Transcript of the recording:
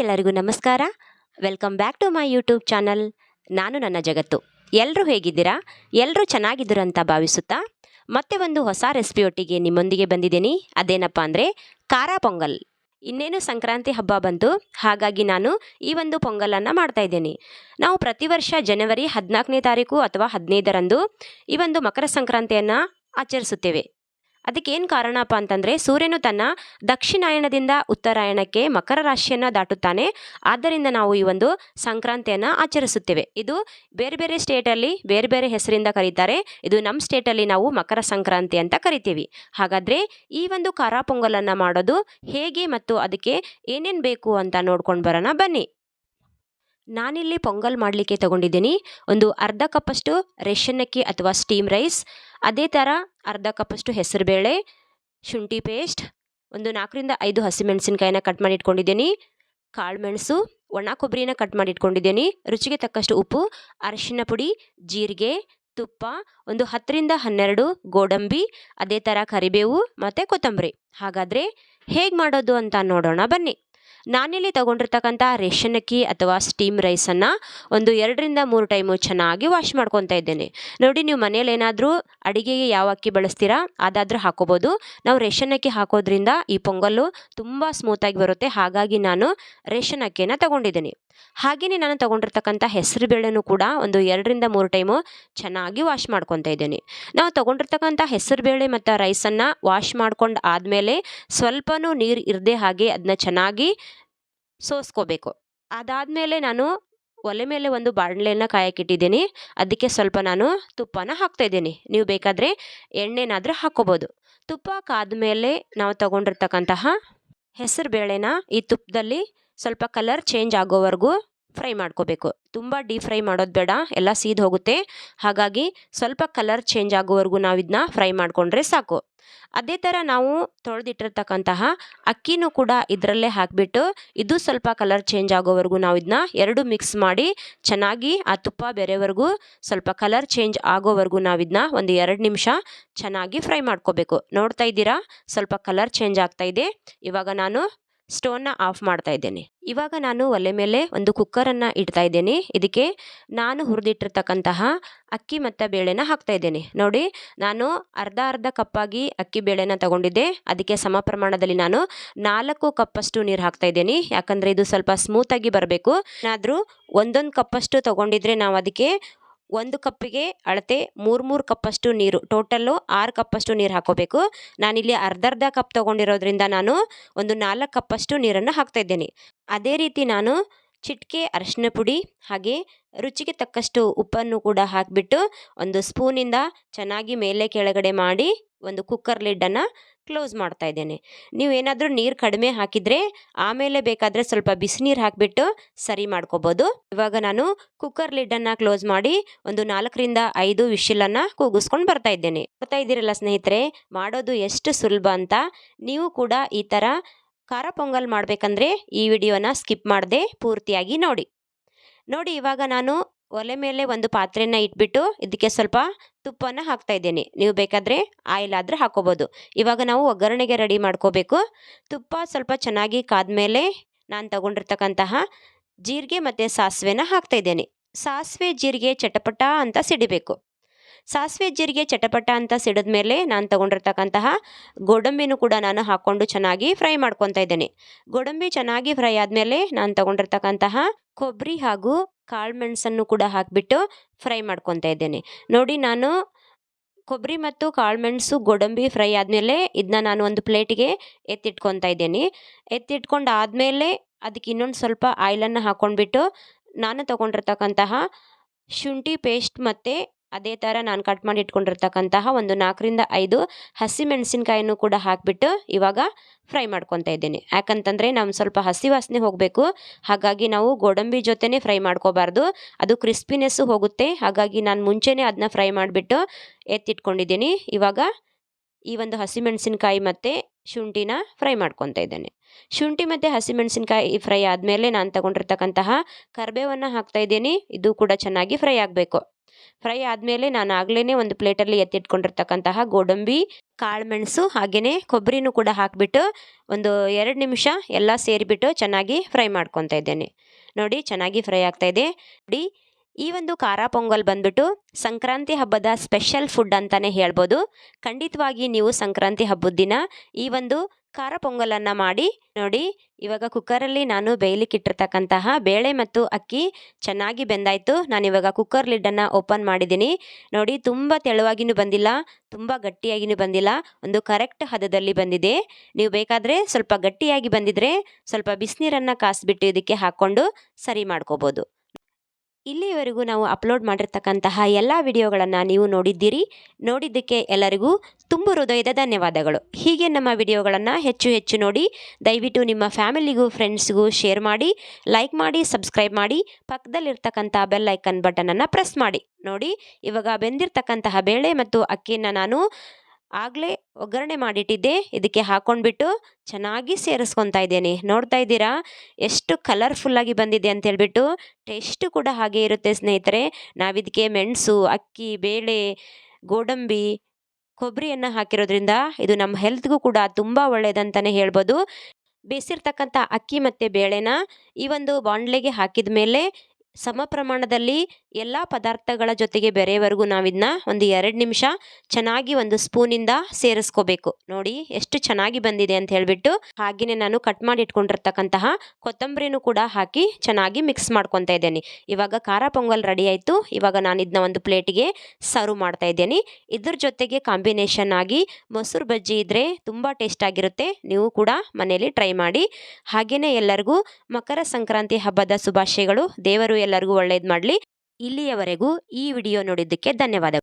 ಎಲ್ಲರಿಗೂ ನಮಸ್ಕಾರ. Welcome back to my YouTube channel ನಾನು ನನ್ನ ಜಗತ್ತು. ಎಲ್ಲರೂ ಹೇಗಿದ್ದೀರಾ? ಎಲ್ಲರೂ ಚೆನ್ನಾಗಿದ್ದೀರ ಅಂತ ಭಾವಿಸುತ್ತಾ? ಮತ್ತೆ ಒಂದು ಹೊಸ ರೆಸಿಪಿಯೊಟ್ಟಿಗೆ ನಿಮ್ಮೊಂದಿಗೆ ಬಂದಿದ್ದೀನಿ. ಅದೇನಪ್ಪ ಅಂದರೆ ಖಾರ ಪೊಂಗಲ್. ಇನ್ನೇನು ಸಂಕ್ರಾಂತಿ ಹಬ್ಬ ಬಂತು. ಹಾಗಾಗಿ ನಾನು ಈ ಒಂದು ಪೊಂಗಲನ್ನು ಮಾಡ್ತಾ ನಾವು ಪ್ರತಿ ವರ್ಷ ಜನವರಿ ಹದಿನಾಲ್ಕನೇ ತಾರೀಕು ಅಥವಾ ಹದಿನೈದರಂದು ಈ ಒಂದು ಮಕರ ಸಂಕ್ರಾಂತಿಯನ್ನು ಆಚರಿಸುತ್ತೇವೆ. ಅದಕ್ಕೇನು ಕಾರಣಪ್ಪ ಅಂತಂದರೆ ಸೂರ್ಯನು ತನ್ನ ದಕ್ಷಿಣಾಯಣದಿಂದ ಉತ್ತರಾಯಣಕ್ಕೆ ಮಕರ ರಾಶಿಯನ್ನು ದಾಟುತ್ತಾನೆ. ಆದ್ದರಿಂದ ನಾವು ಈ ಒಂದು ಸಂಕ್ರಾಂತಿಯನ್ನು ಆಚರಿಸುತ್ತೇವೆ. ಇದು ಬೇರೆ ಬೇರೆ ಸ್ಟೇಟಲ್ಲಿ ಬೇರೆ ಬೇರೆ ಹೆಸರಿಂದ ಕರೀತಾರೆ. ಇದು ನಮ್ಮ ಸ್ಟೇಟಲ್ಲಿ ನಾವು ಮಕರ ಸಂಕ್ರಾಂತಿ ಅಂತ ಕರಿತೀವಿ. ಹಾಗಾದರೆ ಈ ಒಂದು ಖಾರ ಪೊಂಗಲನ್ನು ಮಾಡೋದು ಹೇಗೆ ಮತ್ತು ಅದಕ್ಕೆ ಏನೇನು ಬೇಕು ಅಂತ ನೋಡ್ಕೊಂಡು ಬರೋಣ ಬನ್ನಿ. ನಾನಿಲ್ಲಿ ಪೊಂಗಲ್ ಮಾಡಲಿಕ್ಕೆ ತಗೊಂಡಿದ್ದೀನಿ. ಒಂದು ಅರ್ಧ ಕಪ್ಪಷ್ಟು ರೇಷನ್ನಕ್ಕಿ ಅಥವಾ ಸ್ಟೀಮ್ ರೈಸ್ ಅದೇ ಥರ ಅರ್ಧ ಕಪ್ಪಷ್ಟು ಹೆಸರುಬೇಳೆ, ಶುಂಠಿ ಪೇಸ್ಟ್ ಒಂದು ನಾಲ್ಕರಿಂದ ಐದು ಹಸಿಮೆಣಸಿನ್ಕಾಯಿನ ಕಟ್ ಮಾಡಿ ಇಟ್ಕೊಂಡಿದ್ದೀನಿ ಕಾಳುಮೆಣಸು, ಒಣ ಕೊಬ್ಬರಿನ ಕಟ್ ಮಾಡಿ ಇಟ್ಕೊಂಡಿದ್ದೀನಿ ರುಚಿಗೆ ತಕ್ಕಷ್ಟು ಉಪ್ಪು, ಅರಿಶಿನ ಪುಡಿ, ಜೀರಿಗೆ, ತುಪ್ಪ, ಒಂದು ಹತ್ತರಿಂದ ಹನ್ನೆರಡು ಗೋಡಂಬಿ, ಅದೇ ಥರ ಕರಿಬೇವು ಮತ್ತು ಕೊತ್ತಂಬರಿ. ಹಾಗಾದರೆ ಹೇಗೆ ಮಾಡೋದು ಅಂತ ನೋಡೋಣ ಬನ್ನಿ. ನಾನಿಲ್ಲಿ ತಗೊಂಡಿರ್ತಕ್ಕಂಥ ರೇಷನ್ ಅಕ್ಕಿ ಅಥವಾ ಸ್ಟೀಮ್ ರೈಸನ್ನು ಒಂದು ಎರಡರಿಂದ ಮೂರು ಟೈಮು ಚೆನ್ನಾಗಿ ವಾಶ್ ಮಾಡ್ಕೊತಾ ಇದ್ದೇನೆ. ನೋಡಿ, ನೀವು ಮನೇಲಿ ಏನಾದರೂ ಅಡಿಗೆಗೆ ಯಾವ ಅಕ್ಕಿ ಬಳಸ್ತೀರಾ, ಅದಾದರೂ ಹಾಕೋಬೋದು. ನಾವು ರೇಷನ್ ಅಕ್ಕಿ ಹಾಕೋದ್ರಿಂದ ಈ ಪೊಂಗಲ್ಲು ತುಂಬ ಸ್ಮೂತಾಗಿ ಬರುತ್ತೆ. ಹಾಗಾಗಿ ನಾನು ರೇಷನ್ ಅಕ್ಕಿಯನ್ನು ತಗೊಂಡಿದ್ದೀನಿ. ಹಾಗೆಯೇ ನಾನು ತೊಗೊಂಡಿರ್ತಕ್ಕಂಥ ಹೆಸರು ಬೇಳೆನೂ ಕೂಡ ಒಂದು ಎರಡರಿಂದ ಮೂರು ಟೈಮು ಚೆನ್ನಾಗಿ ವಾಶ್ ಮಾಡ್ಕೊತಾ ಇದ್ದೀನಿ. ನಾವು ತೊಗೊಂಡಿರ್ತಕ್ಕಂಥ ಹೆಸರು ಬೇಳೆ ಮತ್ತು ರೈಸನ್ನು ವಾಶ್ ಮಾಡ್ಕೊಂಡು ಆದಮೇಲೆ ಸ್ವಲ್ಪನೂ ನೀರು ಇರದೆ ಹಾಗೆ ಅದನ್ನ ಚೆನ್ನಾಗಿ ಸೋಸ್ಕೋಬೇಕು. ಅದಾದಮೇಲೆ ನಾನು ಒಲೆ ಮೇಲೆ ಒಂದು ಬಾಣಲೆಯನ್ನು ಕಾಯಕ್ಕಿಟ್ಟಿದ್ದೀನಿ. ಅದಕ್ಕೆ ಸ್ವಲ್ಪ ನಾನು ತುಪ್ಪನ ಹಾಕ್ತಾಯಿದ್ದೀನಿ. ನೀವು ಬೇಕಾದರೆ ಎಣ್ಣೆನಾದರೂ ಹಾಕ್ಕೋಬೋದು. ತುಪ್ಪ ಕಾದ್ಮೇಲೆ ನಾವು ತಗೊಂಡಿರ್ತಕ್ಕಂತಹ ಹೆಸರು ಬೇಳೆನ ಈ ತುಪ್ಪದಲ್ಲಿ ಸ್ವಲ್ಪ ಕಲರ್ ಚೇಂಜ್ ಆಗೋವರೆಗೂ ಫ್ರೈ ಮಾಡ್ಕೋಬೇಕು. ತುಂಬ ಡೀಪ್ ಫ್ರೈ ಮಾಡೋದು ಬೇಡ, ಎಲ್ಲ ಸೀದ್ ಹೋಗುತ್ತೆ. ಹಾಗಾಗಿ ಸ್ವಲ್ಪ ಕಲರ್ ಚೇಂಜ್ ಆಗೋವರೆಗೂ ನಾವು ಇದನ್ನ ಫ್ರೈ ಮಾಡಿಕೊಂಡ್ರೆ ಸಾಕು. ಅದೇ ಥರ ನಾವು ತೊಳೆದಿಟ್ಟಿರ್ತಕ್ಕಂತಹ ಅಕ್ಕಿನೂ ಕೂಡ ಇದರಲ್ಲೇ ಹಾಕಿಬಿಟ್ಟು, ಇದು ಸ್ವಲ್ಪ ಕಲರ್ ಚೇಂಜ್ ಆಗೋವರೆಗೂ ನಾವು ಇದನ್ನ ಎರಡು ಮಿಕ್ಸ್ ಮಾಡಿ ಚೆನ್ನಾಗಿ ಆ ತುಪ್ಪ ಬೇರೆವರೆಗೂ ಸ್ವಲ್ಪ ಕಲರ್ ಚೇಂಜ್ ಆಗೋವರೆಗೂ ನಾವು ಇದನ್ನ ಒಂದು ಎರಡು ನಿಮಿಷ ಚೆನ್ನಾಗಿ ಫ್ರೈ ಮಾಡ್ಕೋಬೇಕು. ನೋಡ್ತಾ ಇದ್ದೀರಾ? ಸ್ವಲ್ಪ ಕಲರ್ ಚೇಂಜ್ ಆಗ್ತಾ ಇದೆ. ಇವಾಗ ನಾನು ಸ್ಟೋನ್ನ ಆಫ್ ಮಾಡ್ತಾ ಇದ್ದೇನೆ. ಇವಾಗ ನಾನು ಒಲೆ ಮೇಲೆ ಒಂದು ಕುಕ್ಕರನ್ನು ಇಡ್ತಾ ಇದ್ದೇನೆ. ಇದಕ್ಕೆ ನಾನು ಹುರಿದಿಟ್ಟಿರ್ತಕ್ಕಂತಹ ಅಕ್ಕಿ ಮತ್ತು ಬೇಳೆನ ಹಾಕ್ತಾ ಇದ್ದೇನೆ. ನೋಡಿ, ನಾನು ಅರ್ಧ ಅರ್ಧ ಕಪ್ಪಾಗಿ ಅಕ್ಕಿ ಬೇಳೆನ ತಗೊಂಡಿದ್ದೆ. ಅದಕ್ಕೆ ಸಮ ಪ್ರಮಾಣದಲ್ಲಿ ನಾನು ನಾಲ್ಕು ಕಪ್ಪಷ್ಟು ನೀರು ಹಾಕ್ತಾ ಇದ್ದೀನಿ. ಯಾಕಂದರೆ ಇದು ಸ್ವಲ್ಪ ಸ್ಮೂತಾಗಿ ಬರಬೇಕು. ಏನಾದರೂ ಒಂದೊಂದು ಕಪ್ಪಷ್ಟು ತಗೊಂಡಿದ್ರೆ ನಾವು ಅದಕ್ಕೆ ಒಂದು ಕಪ್ಪಿಗೆ ಅಳತೆ ಮೂರು ಮೂರು ಕಪ್ಪಷ್ಟು ನೀರು, ಟೋಟಲ್ಲು ಆರು ಕಪ್ಪಷ್ಟು ನೀರು ಹಾಕೋಬೇಕು. ನಾನಿಲ್ಲಿ ಅರ್ಧ ಅರ್ಧ ಕಪ್ ತೊಗೊಂಡಿರೋದ್ರಿಂದ ನಾನು ಒಂದು ನಾಲ್ಕು ಕಪ್ಪಷ್ಟು ನೀರನ್ನು ಹಾಕ್ತಾ ಇದ್ದೇನೆ. ಅದೇ ರೀತಿ ನಾನು ಚಿಟಿಕೆ, ಅರಿಶಿನ ಪುಡಿ ಹಾಗೆ ರುಚಿಗೆ ತಕ್ಕಷ್ಟು ಉಪ್ಪನ್ನು ಕೂಡ ಹಾಕಿಬಿಟ್ಟು ಒಂದು ಸ್ಪೂನಿಂದ ಚೆನ್ನಾಗಿ ಮೇಲೆ ಕೆಳಗಡೆ ಮಾಡಿ ಒಂದು ಕುಕ್ಕರ್ ಲಿಡ್ಡನ್ನು ಕ್ಲೋಸ್ ಮಾಡ್ತಾ ಇದ್ದೇನೆ. ನೀವೇನಾದರೂ ನೀರು ಕಡಿಮೆ ಹಾಕಿದರೆ ಆಮೇಲೆ ಬೇಕಾದರೆ ಸ್ವಲ್ಪ ಬಿಸಿನೀರು ಹಾಕಿಬಿಟ್ಟು ಸರಿ ಮಾಡ್ಕೋಬೋದು. ಇವಾಗ ನಾನು ಕುಕ್ಕರ್ ಲಿಡ್ಡನ್ನು ಕ್ಲೋಸ್ ಮಾಡಿ ಒಂದು ನಾಲ್ಕರಿಂದ ಐದು ವಿಶಿಲನ್ನು ಕೂಗಿಸ್ಕೊಂಡು ಬರ್ತಾ ಇದ್ದೇನೆ. ಬರ್ತಾ ಇದ್ದೀರಲ್ಲ ಸ್ನೇಹಿತರೆ, ಮಾಡೋದು ಎಷ್ಟು ಸುಲಭ ಅಂತ ನೀವು ಕೂಡ ಈ ಥರ ಖಾರ ಪೊಂಗಲ್ ಮಾಡಬೇಕಂದ್ರೆ ಈ ವಿಡಿಯೋನ ಸ್ಕಿಪ್ ಮಾಡದೆ ಪೂರ್ತಿಯಾಗಿ ನೋಡಿ. ನೋಡಿ, ಇವಾಗ ನಾನು ಒಲೆ ಮೇಲೆ ಒಂದು ಪಾತ್ರೆಯನ್ನು ಇಟ್ಬಿಟ್ಟು ಇದಕ್ಕೆ ಸ್ವಲ್ಪ ತುಪ್ಪನ ಹಾಕ್ತಾ ಇದ್ದೇನೆ. ನೀವು ಬೇಕಾದರೆ ಆಯಿಲ್ ಆದರೆ ಹಾಕೋಬೋದು. ಇವಾಗ ನಾವು ಒಗ್ಗರಣೆಗೆ ರೆಡಿ ಮಾಡ್ಕೋಬೇಕು. ತುಪ್ಪ ಸ್ವಲ್ಪ ಚೆನ್ನಾಗಿ ಕಾದ್ಮೇಲೆ ನಾನು ತಗೊಂಡಿರ್ತಕ್ಕಂತಹ ಜೀರಿಗೆ ಮತ್ತು ಸಾಸಿವೆನ ಹಾಕ್ತಾ ಇದ್ದೇನೆ. ಸಾಸಿವೆ, ಜೀರಿಗೆ ಚಟಪಟ ಅಂತ ಸಿಡಿಬೇಕು. ಸಾಸಿವೆ ಜೀರಿಗೆ, ಚಟಪಟ ಅಂತ ಸಿಡಿದ ಮೇಲೆ ನಾನು ತೊಗೊಂಡಿರ್ತಕ್ಕಂತಹ ಗೋಡಂಬಿನೂ ಕೂಡ ನಾನು ಹಾಕ್ಕೊಂಡು ಚೆನ್ನಾಗಿ ಫ್ರೈ ಮಾಡ್ಕೊತಾ ಇದ್ದೇನೆ. ಗೋಡಂಬಿ ಚೆನ್ನಾಗಿ ಫ್ರೈ ಆದಮೇಲೆ ನಾನು ತೊಗೊಂಡಿರ್ತಕ್ಕಂತಹ ಕೊಬ್ಬರಿ ಹಾಗೂ ಕಾಳುಮೆಣಸನ್ನು ಕೂಡ ಹಾಕಿಬಿಟ್ಟು ಫ್ರೈ ಮಾಡ್ಕೊತಾ ಇದ್ದೇನೆ. ನೋಡಿ ನಾನು ಕೊಬ್ಬರಿ ಮತ್ತು ಕಾಳುಮೆಣಸು ಗೋಡಂಬಿ ಫ್ರೈ ಆದಮೇಲೆ ಇದನ್ನ ನಾನು ಒಂದು ಪ್ಲೇಟಿಗೆ ಎತ್ತಿಟ್ಕೊತಾ ಇದ್ದೀನಿ. ಎತ್ತಿಟ್ಕೊಂಡು ಆದಮೇಲೆ ಅದಕ್ಕೆ ಇನ್ನೊಂದು ಸ್ವಲ್ಪ ಆಯಿಲನ್ನು ಹಾಕ್ಕೊಂಡ್ಬಿಟ್ಟು ನಾನು ತೊಗೊಂಡಿರ್ತಕ್ಕಂತಹ ಶುಂಠಿ ಪೇಸ್ಟ್ ಮತ್ತು ಅದೇ ಥರ ನಾನು ಕಟ್ ಮಾಡಿ ಇಟ್ಕೊಂಡಿರ್ತಕ್ಕಂತಹ ಒಂದು ನಾಲ್ಕರಿಂದ ಐದು ಹಸಿ ಮೆಣಸಿನ್ಕಾಯಿನೂ ಕೂಡ ಹಾಕಿಬಿಟ್ಟು ಇವಾಗ ಫ್ರೈ ಮಾಡ್ಕೊತಾ ಇದ್ದೀನಿ. ಯಾಕಂತಂದರೆ ನಮ್ಮ ಸ್ವಲ್ಪ ಹಸಿ ವಾಸನೆ ಹೋಗಬೇಕು. ಹಾಗಾಗಿ ನಾವು ಗೋಡಂಬಿ ಜೊತೆನೇ ಫ್ರೈ ಮಾಡ್ಕೋಬಾರ್ದು. ಅದು ಕ್ರಿಸ್ಪಿನೆಸ್ಸು ಹೋಗುತ್ತೆ. ಹಾಗಾಗಿ ನಾನು ಮುಂಚೆನೇ ಅದನ್ನ ಫ್ರೈ ಮಾಡಿಬಿಟ್ಟು ಎತ್ತಿಟ್ಕೊಂಡಿದ್ದೀನಿ. ಇವಾಗ ಈ ಒಂದು ಹಸಿಮೆಣಸಿನ್ಕಾಯಿ ಮತ್ತು ಶುಂಠಿನ ಫ್ರೈ ಮಾಡ್ಕೊತಾ ಇದ್ದೇನೆ. ಶುಂಠಿ ಮತ್ತು ಹಸಿಮೆಣಸಿನ್ಕಾಯಿ ಫ್ರೈ ಆದಮೇಲೆ ನಾನು ತಗೊಂಡಿರ್ತಕ್ಕಂತಹ ಕರ್ಬೇವನ್ನು ಹಾಕ್ತಾ ಇದ್ದೀನಿ. ಇದು ಕೂಡ ಚೆನ್ನಾಗಿ ಫ್ರೈ ಆಗಬೇಕು. ಫ್ರೈ ಆದಮೇಲೆ ನಾನು ಆಗಲೇ ಒಂದು ಪ್ಲೇಟಲ್ಲಿ ಎತ್ತಿಟ್ಕೊಂಡಿರ್ತಕ್ಕಂತಹ ಗೋಡಂಬಿ, ಕಾಳುಮೆಣಸು ಹಾಗೆಯೇ ಕೊಬ್ಬರಿನೂ ಕೂಡ ಹಾಕಿಬಿಟ್ಟು ಒಂದು ಎರಡು ನಿಮಿಷ ಎಲ್ಲ ಸೇರಿಬಿಟ್ಟು ಚೆನ್ನಾಗಿ ಫ್ರೈ ಮಾಡ್ಕೊತಾ ಇದ್ದೇನೆ. ನೋಡಿ ಚೆನ್ನಾಗಿ ಫ್ರೈ ಆಗ್ತಾಯಿದೆ ನೋಡಿ, ಈ ಒಂದು ಖಾರ ಪೊಂಗಲ್ ಬಂದ್ಬಿಟ್ಟು ಸಂಕ್ರಾಂತಿ ಹಬ್ಬದ ಸ್ಪೆಷಲ್ ಫುಡ್ ಅಂತಲೇ ಹೇಳ್ಬೋದು. ಖಂಡಿತವಾಗಿ ನೀವು ಸಂಕ್ರಾಂತಿ ಹಬ್ಬದ ದಿನ ಈ ಒಂದು ಖಾರ ಪೊಂಗಲನ್ನು ಮಾಡಿ, ನೋಡಿ, ಇವಾಗ ಕುಕ್ಕರಲ್ಲಿ ನಾನು ಬೇಯಲಿಕ್ಕಿಟ್ಟಿರ್ತಕ್ಕಂತಹ ಬೇಳೆ ಮತ್ತು ಅಕ್ಕಿ ಚೆನ್ನಾಗಿ ಬೆಂದಾಯಿತು. ನಾನು ಇವಾಗ ಕುಕ್ಕರ್ ಲಿಡ್ಡನ್ನು ಓಪನ್ ಮಾಡಿದ್ದೀನಿ. ನೋಡಿ, ತುಂಬ ತೆಳುವಾಗಿನೂ ಬಂದಿಲ್ಲ, ತುಂಬ ಗಟ್ಟಿಯಾಗಿನೂ ಬಂದಿಲ್ಲ, ಒಂದು ಕರೆಕ್ಟ್ ಹದದಲ್ಲಿ ಬಂದಿದೆ. ನೀವು ಬೇಕಾದರೆ ಸ್ವಲ್ಪ ಗಟ್ಟಿಯಾಗಿ ಬಂದಿದ್ರೆ ಸ್ವಲ್ಪ ಬಿಸಿನೀರನ್ನು ಕಾಸಿಬಿಟ್ಟು ಇದಕ್ಕೆ ಹಾಕ್ಕೊಂಡು ಸರಿ ಮಾಡ್ಕೋಬೋದು. ಇಲ್ಲಿವರೆಗೂ ನಾವು ಅಪ್ಲೋಡ್ ಮಾಡಿರ್ತಕ್ಕಂತಹ ಎಲ್ಲ ವಿಡಿಯೋಗಳನ್ನು ನೀವು ನೋಡಿದ್ದೀರಿ. ನೋಡಿದ್ದಕ್ಕೆ ಎಲ್ಲರಿಗೂ ತುಂಬ ಹೃದಯದ ಧನ್ಯವಾದಗಳು. ಹೀಗೆ ನಮ್ಮ ವಿಡಿಯೋಗಳನ್ನು ಹೆಚ್ಚು ಹೆಚ್ಚು ನೋಡಿ, ದಯವಿಟ್ಟು ನಿಮ್ಮ ಫ್ಯಾಮಿಲಿಗೂ, ಫ್ರೆಂಡ್ಸ್ಗೂ ಶೇರ್ ಮಾಡಿ, ಲೈಕ್ ಮಾಡಿ, ಸಬ್ಸ್ಕ್ರೈಬ್ ಮಾಡಿ, ಪಕ್ಕದಲ್ಲಿರ್ತಕ್ಕಂಥ ಬೆಲ್ ಐಕನ್ ಬಟನನ್ನು ಪ್ರೆಸ್ ಮಾಡಿ. ನೋಡಿ, ಇವಾಗ ಬೆಂದಿರ್ತಕ್ಕಂತಹ ಬೇಳೆ ಮತ್ತು ಅಕ್ಕಿಯನ್ನು ನಾನು ಆಗಲೇ ಒಗ್ಗರಣೆ ಮಾಡಿಟ್ಟಿದ್ದೆ. ಇದಕ್ಕೆ ಹಾಕ್ಕೊಂಡ್ಬಿಟ್ಟು ಚೆನ್ನಾಗಿ ಸೇರಿಸ್ಕೊತಾ ಇದ್ದೇನೆ. ನೋಡ್ತಾ ಇದ್ದೀರಾ? ಎಷ್ಟು ಕಲರ್ಫುಲ್ಲಾಗಿ ಬಂದಿದೆ ಅಂತ ಹೇಳ್ಬಿಟ್ಟು ಟೇಸ್ಟು ಕೂಡ ಹಾಗೆ ಇರುತ್ತೆ ಸ್ನೇಹಿತರೆ. ನಾವಿದಕ್ಕೆ ಮೆಣಸು, ಅಕ್ಕಿ, ಬೇಳೆ, ಗೋಡಂಬಿ, ಕೊಬ್ಬರಿಯನ್ನು ಹಾಕಿರೋದ್ರಿಂದ ಇದು ನಮ್ಮ ಹೆಲ್ತ್ಗೂ ಕೂಡ ತುಂಬ ಒಳ್ಳೆಯದಂತಲೇ ಹೇಳ್ಬೋದು. ಬೇಸಿರ್ತಕ್ಕಂಥ ಅಕ್ಕಿ ಮತ್ತು ಬೇಳೆನ ಈ ಒಂದು ಬಾಣಲೆಗೆ ಹಾಕಿದ ಮೇಲೆ ಸಮ ಪ್ರಮಾಣದಲ್ಲಿ ಎಲ್ಲ ಪದಾರ್ಥಗಳ ಜೊತೆಗೆ ಬೆರೆಯವರೆಗೂ ನಾವಿದನ್ನ ಒಂದು ಎರಡು ನಿಮಿಷ ಚೆನ್ನಾಗಿ ಒಂದು ಸ್ಪೂನಿಂದ ಸೇರಿಸ್ಕೋಬೇಕು. ನೋಡಿ ಎಷ್ಟು ಚೆನ್ನಾಗಿ ಬಂದಿದೆ ಅಂತ ಹೇಳಿಬಿಟ್ಟು ಹಾಗೆಯೇ ನಾನು ಕಟ್ ಮಾಡಿ ಇಟ್ಕೊಂಡಿರ್ತಕ್ಕಂತಹ ಕೊತ್ತಂಬರಿನೂ ಕೂಡ ಹಾಕಿ ಚೆನ್ನಾಗಿ ಮಿಕ್ಸ್ ಮಾಡ್ಕೊತಾ ಇದ್ದೇನೆ. ಇವಾಗ ಖಾರ ಪೊಂಗಲ್ ರೆಡಿ ಆಯಿತು. ಇವಾಗ ನಾನು ಇದನ್ನ ಒಂದು ಪ್ಲೇಟಿಗೆ ಸರ್ವ್ ಮಾಡ್ತಾ ಇದ್ದೇನೆ. ಇದ್ರ ಜೊತೆಗೆ ಕಾಂಬಿನೇಷನ್ ಆಗಿ ಮೊಸರು ಬಜ್ಜಿ ಇದ್ದರೆ ತುಂಬ ಟೇಸ್ಟ್ ಆಗಿರುತ್ತೆ. ನೀವು ಕೂಡ ಮನೆಯಲ್ಲಿ ಟ್ರೈ ಮಾಡಿ. ಹಾಗೆಯೇ ಎಲ್ಲರಿಗೂ ಮಕರ ಸಂಕ್ರಾಂತಿ ಹಬ್ಬದ ಶುಭಾಶಯಗಳು. ದೇವರು ಎಲ್ಲರಿಗೂ ಒಳ್ಳೇದು ಮಾಡಲಿ. ಇಲ್ಲಿಯವರೆಗೂ ಈ ವಿಡಿಯೋ ನೋಡಿದ್ದಕ್ಕೆ ಧನ್ಯವಾದಗಳು.